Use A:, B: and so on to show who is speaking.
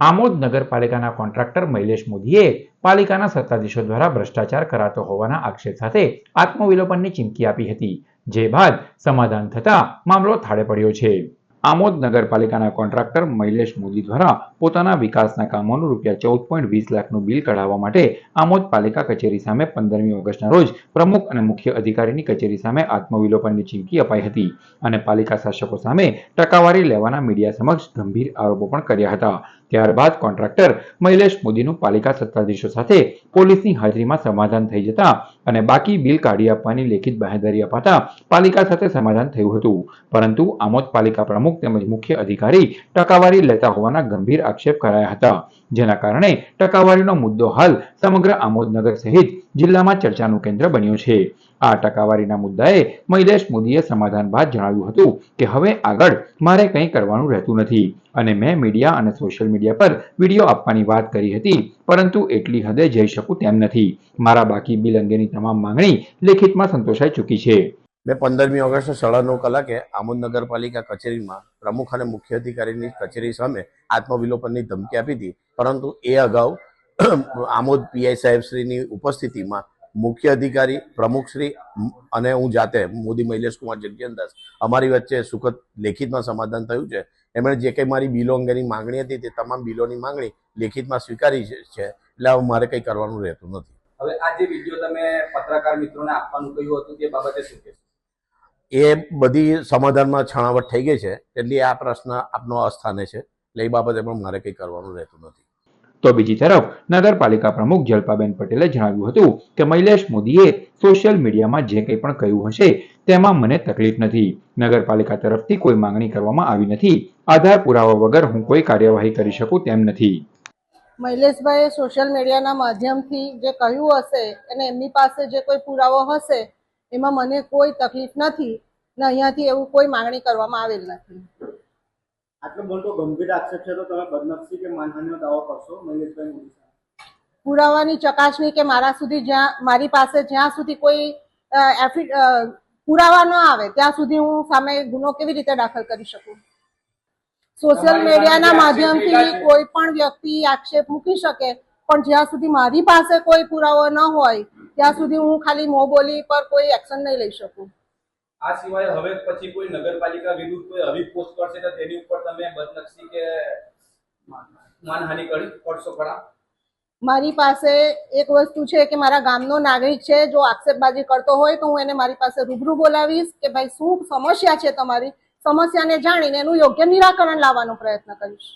A: આમોદ નગરપાલિકાના કોન્ટ્રાક્ટર મૈલેશ મોદીએ પાલિકાના સત્તાધીશો દ્વારા ભ્રષ્ટાચાર કરાતો હોવાના આક્ષેપ સાથે આત્મવિલોપનની ચીમકી આપી હતી, જે બાદ સમાધાન થતા મામલો થાળે પડ્યો છે. આમોદ નગરપાલિકાના કોન્ટ્રાક્ટર મૈલેશ મોદી દ્વારા પોતાના વિકાસના કામોનું રૂપિયા ચૌદ પોઈન્ટ વીસ લાખનું બિલ કઢાવવા માટે આમોદ પાલિકા કચેરી સામે પંદરમી ઓગસ્ટના રોજ પ્રમુખ અને મુખ્ય અધિકારીની કચેરી સામે આત્મવિલોપનની ચીમકી અપાઈ હતી અને પાલિકા શાસકો સામે ટકાવારી લેવાના મીડિયા સમક્ષ ગંભીર આરોપો પણ કર્યા હતા. ત્યારબાદ કોન્ટ્રાક્ટર મૈલેશ મોદીનું પાલિકા સત્તાધીશો સાથે પોલીસની હાજરીમાં સમાધાન થઈ જતા અને બાકી બિલ કાઢી આપવાની લેખિત બાહેધરી અપાતા પાલિકા સાથે સમાધાન થયું હતું. પરંતુ આમોદ પાલિકા પ્રમુખ તેમજ મુખ્ય અધિકારી ટકાવારી લેતા હોવાના ગંભીર આક્ષેપ કરાયા હતા. જેના કારણે ટકાવારીનો મુદ્દો હાલ સમગ્ર આમોદનગર સહિત જિલ્લામાં ચર્ચાનું કેન્દ્ર બન્યો છે. આ ટકાવારીના મુદ્દાએ મહિલેશ મોદીએ સમાધાન બાદ જણાવ્યું હતું કે હવે આગળ મારે કંઈ કરવાનું રહેતું નથી. અને મેં મીડિયા અને સોશિયલ મીડિયા પર વીડિયો આપવાની વાત કરી હતી, પરંતુ એટલી હદે જઈ શકું તેમ નથી. મારા બાકી બિલ અંગેની તમામ માંગણી લેખિતમાં સંતોષાઈ ચૂકી છે.
B: મેં પંદરમી ઓગસ્ટ સાડા નવ કલાકે આમોદ નગરપાલિકા કચેરીમાં પ્રમુખ અને મુખ્ય અધિકારીની કચેરી સામે આત્મવિલોપનની ધમકી આપી હતી. પરંતુ એ અગાઉ આમોદ પીઆઈ સાહેબશ્રીની ઉપસ્થિતિમાં મુખ્ય અધિકારી પ્રમુખશ્રી અને હું જાતે, મોદી મૈલેશ કુમાર જગ્યનદાસ, અમારી વચ્ચે સુખદ લેખિતમાં સમાધાન થયું છે. એમણે જે કંઈ મારી બિલો અંગેની માંગણી હતી તે તમામ બિલોની માંગણી લેખિતમાં સ્વીકારી છે એટલે હવે મારે કંઈ કરવાનું રહેતું નથી.
C: હવે આ જે વીડિયો તમે પત્રકાર મિત્રોને આપવાનું કહ્યું હતું તે બાબતે શું કહેશો?
B: એ બધી સમાધાનમાં છણાવટ થઈ ગઈ છે એટલે આ પ્રશ્ન આપનો અસ્થાને છે એટલે એ બાબતે પણ મારે કંઈ કરવાનું રહેતું નથી.
A: તો બીજી તરફ નગરપાલિકા પ્રમુખ જલપાબેન પટેલે જણાવ્યું હતું કે મૈલેશ મોદીએ સોશિયલ મીડિયામાં જે કંઈ પણ કહ્યું હશે તેમાં મને તકલીફ નથી. નગરપાલિકા તરફથી કોઈ માંગણી કરવામાં આવી નથી. આધાર પુરાવા વગર હું કોઈ કાર્યવાહી કરી શકું તેમ નથી.
D: મૈલેશભાઈએ સોશિયલ મીડિયાના માધ્યમથી જે કહ્યું હશે અને એમની પાસે જે કોઈ પુરાવો હશે એમાં મને કોઈ તકલીફ નથી ને અહીંયાથી એવું કોઈ માંગણી કરવામાં આવેલ નથી.
E: આટલો મોટો ગંભીર આક્ષેપ છે તો તમે બદનક્ષી કે માનહાનિનો દાવો કરશો મહેશભાઈ
D: પુરાવાની ચકાસણી કે મારા સુધી જ્યાં મારી પાસે જ્યાં સુધી કોઈ એફિડ પુરાવા ન આવે ત્યાં સુધી હું સામે ગુનો કેવી રીતે દાખલ કરી શકું? સોશિયલ મીડિયાના માધ્યમથી કોઈ પણ વ્યક્તિ આક્ષેપ મૂકી શકે પણ જ્યાં સુધી મારી પાસે કોઈ પુરાવો ન હોય ત્યાં સુધી હું ખાલી મોં બોલી પર કોઈ એક્શન નહીં લઈ શકું.
C: આ સિવાય હવે પછી કોઈ નગરપાલિકા વિરુદ્ધ કોઈ અભિ પોસ્ટ કરશે તો તેની ઉપર તમે બદનક્ષી કે માનહાનિ કરી કરશો ખરા?
D: મારી પાસે એક વસ્તુ છે કે મારા ગામનો નાગરિક છે જો આક્ષેપબાજી કરતો હોય તો હું એને મારી પાસે રૂબરૂ બોલાવીશ કે ભાઈ શું સમસ્યા છે તમારી? સમસ્યાને જાણીને એનું યોગ્ય નિરાકરણ લાવવાનો પ્રયત્ન કરીશ.